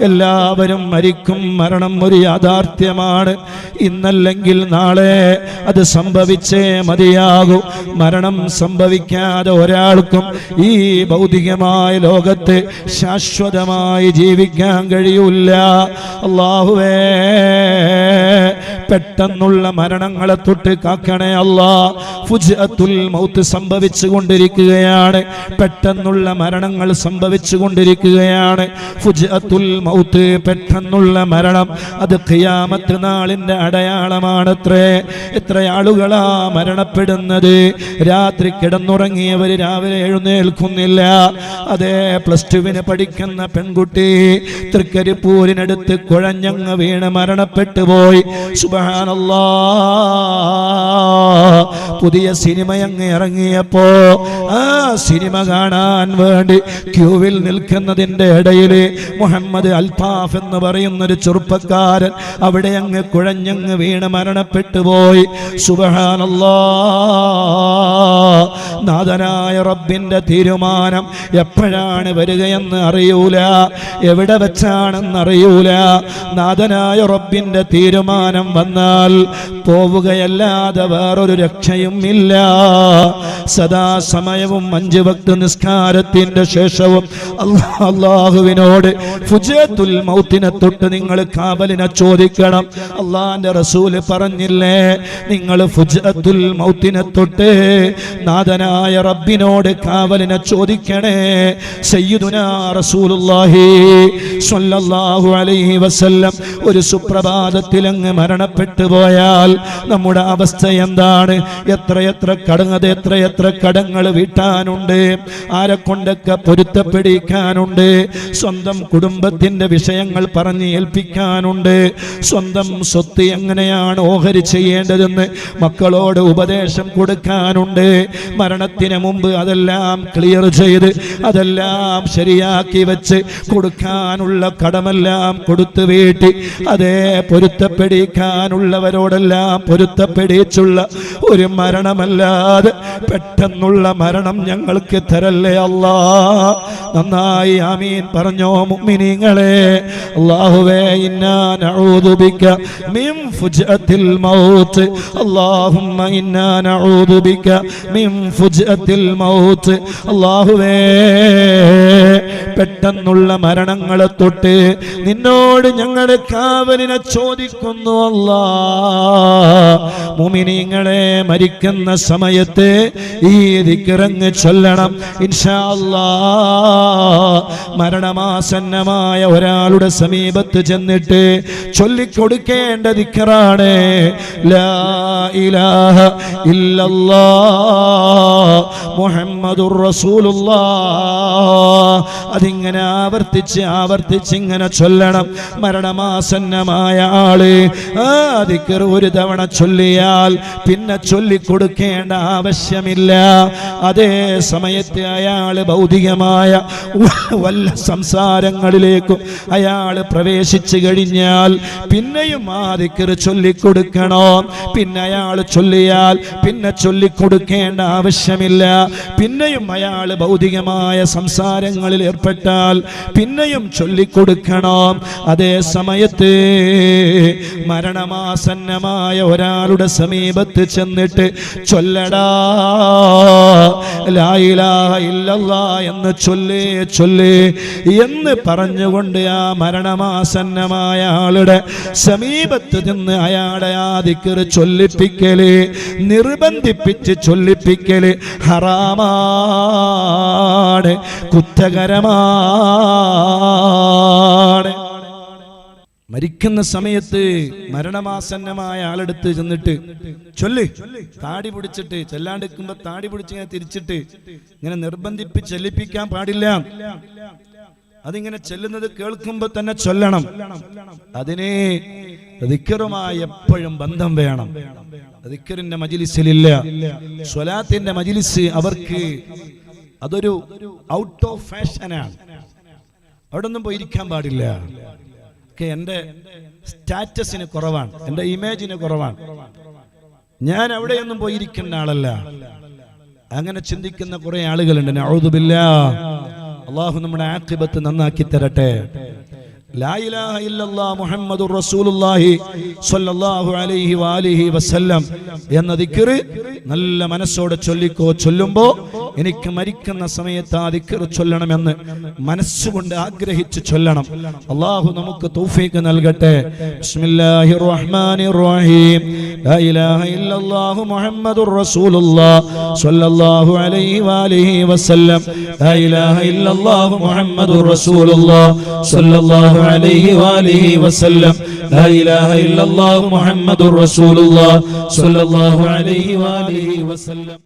എല്ലാവരും മരിക്കും. മരണം ഒരു യാഥാർത്ഥ്യമാണ്. ഇന്നല്ലെങ്കിൽ നാളെ അത് സംഭവിച്ചേ മതിയാകൂ. മരണം സംഭവിക്കാതെ ഒരാൾക്കും ഈ ഭൗതികമായ ലോകത്ത് ശാശ്വതമായി ജീവിക്കാൻ കഴിയൂല അള്ളാഹുവേ പെട്ടെന്നുള്ള മരണങ്ങളെ തൊട്ട് കാക്കണേ അല്ലാ. ഫുജ്അത്തുൽ മൗത്ത് സംഭവിച്ചു കൊണ്ടിരിക്കുകയാണ് പെട്ടെന്നുള്ള മരണങ്ങൾ സംഭവിച്ചു കൊണ്ടിരിക്കുകയാണ് ഫുജ്അത്തുൽ മൗത്ത് പെട്ടെന്നുള്ള മരണം അത് ഖിയാമത്ത് നാളിന്റെ അടയാളമാണത്രേ. എത്ര ആളുകളാ മരണപ്പെടുന്നത്? രാത്രി കിടന്നുറങ്ങിയവർ രാവിലെ എഴുന്നേൽക്കുന്നില്ല. അതേ പ്ലസ് ടുവിന് പഠിക്കുന്ന പെൺകുട്ടി തൃക്കരിപ്പൂരിനടുത്ത് കുഴഞ്ഞങ്ങ് വീണ് മരണപ്പെട്ടു പോയി. പുതിയ സിനിമ അങ്ങ് ഇറങ്ങിയപ്പോ ആ സിനിമ കാണാൻ വേണ്ടി ക്യൂവിൽ നിൽക്കുന്നതിന്റെ ഇടയിൽ മുഹമ്മദ് അൽഫാഫ് എന്ന് പറയുന്ന ഒരു ചെറുപ്പക്കാരൻ അവിടെ അങ്ങ് കുഴഞ്ഞങ്ങ് വീണ് മരണപ്പെട്ടു പോയി. സുബഹാനല്ലാ നാഥനായ റബ്ബിന്റെ തീരുമാനം എപ്പോഴാണ് വരികയെന്ന് അറിയൂല. എവിടെ വെച്ചാണെന്ന് അറിയൂല. നാഥനായ റബ്ബിന്റെ തീരുമാനം വന്നാൽ പോവുകയല്ലാതെ വേറൊരു രക്ഷയും ഇല്ല. സദാസമയവും അഞ്ച് ഭക്ത നിസ്കാരത്തിന്റെ ശേഷവും അള്ളാഹുവിനോട് ഫുജത്തുൽ മൗത്തിനെ തൊട്ട് നിങ്ങൾ കാവലിനെ ചോദിക്കണം. അള്ളാന്റെ റസൂൽ പറഞ്ഞില്ലേ നിങ്ങൾ ഫുജത്തുൽ മൗത്തിനെ തൊട്ട് നാഥനായ റബ്ബിനോട് കാവലിനെ ചോദിക്കണേ. സയ്യിദുനാ റസൂലുള്ളാഹി സ്വല്ലല്ലാഹു അലൈഹി വസല്ലം ഒരു സുപ്രഭാതത്തിൽ അങ്ങ് മരണപ്പെട്ടു പോയാൽ നമ്മുടെ അവസ്ഥ എന്താണ്? എത്രയെത്ര കടങ്ങത് എത്രയെത്ര കടങ്ങൾ വീട്ടാനുണ്ട് ആരെ കൊണ്ടൊക്കെ പൊരുത്തപ്പെടിക്കാനുണ്ട് സ്വന്തം കുടുംബത്തിന്റെ വിഷയങ്ങൾ പറഞ്ഞ് ഏൽപ്പിക്കാനുണ്ട് സ്വന്തം സ്വത്ത് എങ്ങനെയാണ് ഓഹരി ചെയ്യേണ്ടതെന്ന് മക്കളോട് ഉപദേശം കൊടുക്കാനുണ്ട് മരണത്തിന് മുമ്പ് അതെല്ലാം ക്ലിയർ ചെയ്ത് അതെല്ലാം ശരിയാക്കി വെച്ച് കൊടുക്കാനുള്ള കടമെല്ലാം കൊടുത്തു വീട്ടി. അതേ പൊരുത്തപ്പെടിക്കാനുള്ളവരോടെല്ലാം പൊരുത്തപ്പെടിച്ചുള്ള ഒരു മരണമല്ലാതെ പെട്ടെന്നുള്ള മരണം ഞങ്ങൾക്ക് തരല്ലേ അല്ലാ. നന്നായി ആമീൻ. പറഞ്ഞോ മുഅ്മിനീങ്ങളെ അല്ലാഹുവേ ഇന്നാ നഊദു ബിക മിൻ ഫുജ്അത്തിൽ മൗത്ത്. അല്ലാഹുമ്മ ഇന്നാ നഊദു ബിക മിൻ മൗത്ത്. അല്ലാഹുവേ പെട്ടെന്നുള്ള മരണങ്ങളെ തൊട്ട് നിന്നോട് ഞങ്ങളുടെ കാവലിനെ ചോദിക്കുന്നു അല്ലാ. മുമിനിങ്ങളെ മരിക്കുന്ന സമയത്ത് ഈ ദിക്കിറങ്ങ് ചൊല്ലണം. ഇൻഷാ അല്ലാ മരണമാസന്നമായ ഒരാളുടെ സമീപത്ത് ചെന്നിട്ട് ചൊല്ലിക്കൊടുക്കേണ്ട ദിക്കറാണ്. ലാ ഇലാഹ അതിങ്ങനെ ആവർത്തിച്ച് ആവർത്തിച്ച് ഇങ്ങനെ ചൊല്ലണം. മരണമാസന്നമായ ആൾ ആ ദിക്കർ ഒരു തവണ ചൊല്ലിയാൽ പിന്നെ ചൊല്ലിക്കൊടുക്കേണ്ട ആവശ്യമില്ല. അതേ സമയത്ത് അയാൾ ഭൗതികമായ വല്ല സംസാരങ്ങളിലേക്കും അയാൾ പ്രവേശിച്ചു കഴിഞ്ഞാൽ പിന്നെയും ആ ചൊല്ലിക്കൊടുക്കണോ. പിന്നെ അയാൾ ചൊല്ലിയാൽ പിന്നെ ചൊല്ലിക്കൊടുക്കേണ്ട ആവശ്യമില്ല. പിന്നെയും അയാൾ ഭൗതികമായ സംസാരങ്ങളിൽ ഏർപ്പെട്ടാൽ പിന്നെയും ചൊല്ലിക്കൊടുക്കണം. അതേ സമയത്ത് മരണമാസന്നമായ ഒരാളുടെ സമീപത്ത് ചെന്നിട്ട് ചൊല്ലടാ. എന്ന് ചൊല്ലേ ചൊല്ലേ എന്ന് പറഞ്ഞുകൊണ്ട് ആ മരണമാസന്നമായ ആളുടെ സമീപത്ത് നിന്ന് അയാളെ ആ ദിക്കറ് ചൊല്ലിപ്പിക്കൽ നിർബന്ധിപ്പിച്ച് ചൊല്ലിപ്പിക്കൽ ഹറാമാണ് കുറ്റകരമാണ് മരിക്കുന്ന സമയത്ത് മരണമാസന്നമായ ആളെടുത്ത് ചെന്നിട്ട് ചൊല്ല്. താടി പിടിച്ചിട്ട് ചെല്ലാണ്ടിരിക്കുമ്പോ താടി പിടിച്ച് ഇങ്ങനെ തിരിച്ചിട്ട് ഇങ്ങനെ നിർബന്ധിപ്പിച്ച് ചെല്ലിപ്പിക്കാൻ പാടില്ല. അതിങ്ങനെ ചെല്ലുന്നത് കേൾക്കുമ്പോ തന്നെ ചൊല്ലണം. അതിനെ ദിക്കറുമായി എപ്പോഴും ബന്ധം വേണം. ദിക്കറിന്റെ മജിലിസിലില്ല. സ്വലാത്തിന്റെ മജിലിസ് അവർക്ക് അതൊരു ഔട്ട് ഓഫ് ഫാഷനാണ്. അവിടെ ഒന്നും പോയിരിക്കാൻ പാടില്ല. ഒക്കെ എന്റെ സ്റ്റാറ്റസിന് കുറവാണ് എന്റെ ഇമേജിന് കുറവാണ്. ഞാൻ അവിടെയൊന്നും പോയിരിക്കുന്ന ആളല്ല. അങ്ങനെ ചിന്തിക്കുന്ന കുറെ ആളുകളുണ്ട്. നൗദുബില്ല അള്ളാഹു നമ്മുടെ ആക്കിബത്ത് നന്നാക്കി തരട്ടെ. ലാ ഇലാഹ ഇല്ലല്ലാ മുഹമ്മദുർ റസൂലുള്ളാഹി സ്വല്ലല്ലാഹു അലൈഹി വാലിഹി വസല്ലം എന്ന ദിക്ർ നല്ല മനസ്സോടെ ചൊല്ലിക്കോ ചൊല്ലുമ്പോ എനിക്ക് മരിക്കുന്ന സമയത്ത് ആ ദിക്ർ ചൊല്ലണമെന്ന് മനസ്സുകൊണ്ട് ആഗ്രഹിച്ച് ചൊല്ലണം. അള്ളാഹു നമുക്ക് തൗഫീഖ് നൽകട്ടെ. ബിസ്മില്ലാഹിർ റഹ്മാനിർ റഹീം ലാ ഇലാഹ ഇല്ലല്ലാഹു മുഹമ്മദുർ റസൂലുള്ളാഹ് സ്വല്ലല്ലാഹു അലൈഹി വാലിഹി വസല്ലം. ലാ ഇലാഹ ഇല്ലല്ലാഹു മുഹമ്മദുർ റസൂലുള്ളാഹ് സ്വല്ലല്ലാഹു അലൈഹി വാലിഹി വസല്ലം. ലാ ഇലാഹ ഇല്ലല്ലാഹു മുഹമ്മദുർ റസൂലുള്ളാ സ്വല്ലല്ലാഹു അലൈഹി വാലിഹി വസല്ലം.